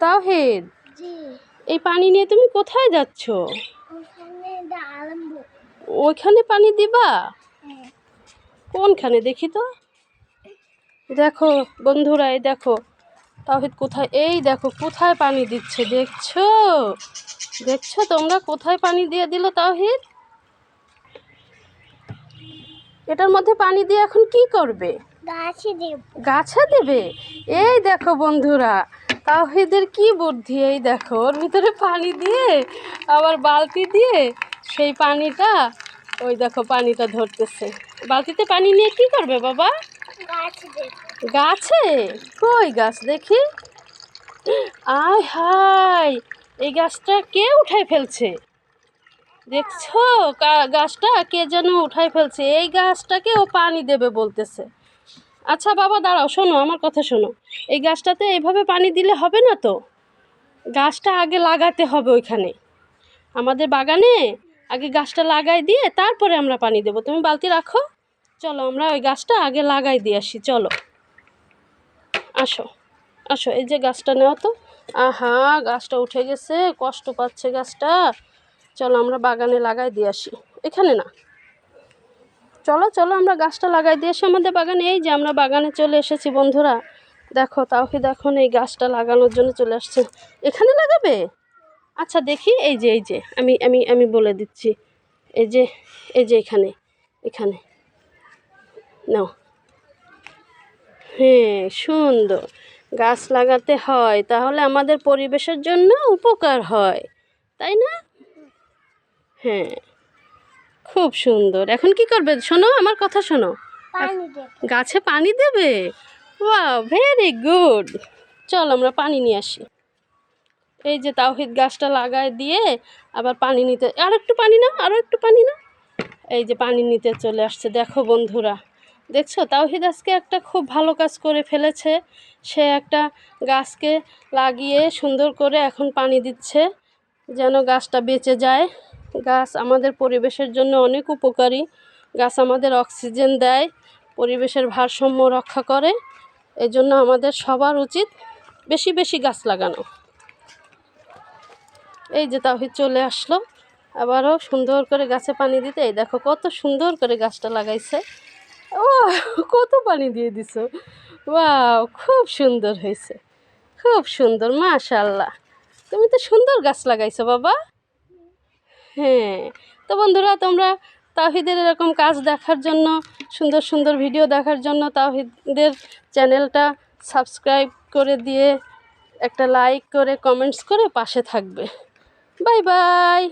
তাওহিদ? এই পানি নিয়ে তুমি কোথায় যাচ্ছ? ওইখানে পানি দিবা? হ্যাঁ। কোনখানে? দেখি তো। দেখো বন্ধুরা এই দেখো। তাহিদ কোথায়? এই দেখো কোথায় পানি দিচ্ছে? দেখছ? দেখছ তোমরা? কোথায় পানি দিয়ে দিল তাহিদ এটার মধ্যে পানি দিয়ে এখন কি করবে? গাছে দেব। গাছে দেবে? এই দেখো বন্ধুরা তাহিদের কি বুদ্ধি? এই দেখো ওর ভিতরে পানি দিয়ে আবার বালতি দিয়ে সেই পানিটা ওই দেখো পানিটা ধরতেছে। বালতিতে পানি নিয়ে কি করবে বাবা? গাছে কই গাছ দেখি? আয় হায় এই গাছটা কে উঠাই ফেলছে? দেখছ গাছটা কে যেন উঠাই ফেলছে? এই গাছটাকে ও পানি দেবে বলতেছে। আচ্ছা বাবা, দাঁড়াও, শোনো, আমার কথা শোনো। এই গাছটাতে এভাবে পানি দিলে হবে না তো? গাছটা আগে লাগাতে হবে ওইখানে। আমাদের বাগানে আগে গাছটা লাগাই দিয়ে তারপরে আমরা পানি দেবো। তুমি বালতি রাখো। চলো, আমরা ওই গাছটা আগে লাগাই দিয়ে আসি। চলো। আসো আসো, এই যে গাছটা নেওয়া তো। আহা, গাছটা উঠে গেছে, কষ্ট পাচ্ছে গাছটা। চলো, আমরা বাগানে লাগাই দিয়ে আসি। এখানে না। চলো চলো আমরা গাছটা লাগাই দিয়ে আসি আমাদের বাগানে, এই যে আমরা বাগানে চলে এসেছি বন্ধুরা। দেখো তাও কি দেখো এই গাছটা লাগানোর জন্য চলে আসছে। এখানে লাগাবে? আচ্ছা দেখি, এই যে এই যে, আমি আমি আমি বলে দিচ্ছি। এই যে এই যে এখানে এখানে। নাও। হ্যাঁ সুন্দর। গাছ লাগাতে হয়, তাহলে আমাদের পরিবেশের জন্য উপকার হয়, তাই না? হ্যাঁ। খুব সুন্দর। এখন কি করবে? শোনো আমার কথা শোনো। গাছে পানি দেবে? ওয়াও ভেরি গুড চল আমরা পানি নিয়ে আসি। এই যে তাওহিদ গাছটা লাগায় দিয়ে আবার পানি নিতে আর একটু পানি না আরও একটু পানি না এই যে পানি নিতে চলে আসছে দেখো বন্ধুরা। দেখছ? তাওহিদ আজকে একটা খুব ভালো কাজ করে ফেলেছে। সে একটা গাছকে লাগিয়ে সুন্দর করে এখন পানি দিচ্ছে যেন গাছটা বেঁচে যায়। গাছ আমাদের পরিবেশের জন্য অনেক উপকারী। গাছ আমাদের অক্সিজেন দেয়, পরিবেশের ভারসাম্য রক্ষা করে। এই জন্য আমাদের সবার উচিত বেশি বেশি গাছ লাগানো। এই যে তাহিদ চলে আসলো। আবারও সুন্দর করে গাছে পানি দিতে। এই দেখো কত সুন্দর করে গাছটা লাগাইছে। ও কত পানি দিয়ে দিছো। ওয়াও, খুব সুন্দর হয়েছে। খুব সুন্দর মাশাল্লাহ তুমি তো সুন্দর গাছ লাগাইছো বাবা। হ্যাঁ। তো বন্ধুরা, তোমরা তাহিদের এরকম কাজ দেখার জন্য, সুন্দর সুন্দর ভিডিও দেখার জন্য তাহিদের চ্যানেলটা সাবস্ক্রাইব করে দিয়ে একটা লাইক করে, কমেন্টস করে পাশে থাকবে। Bye bye.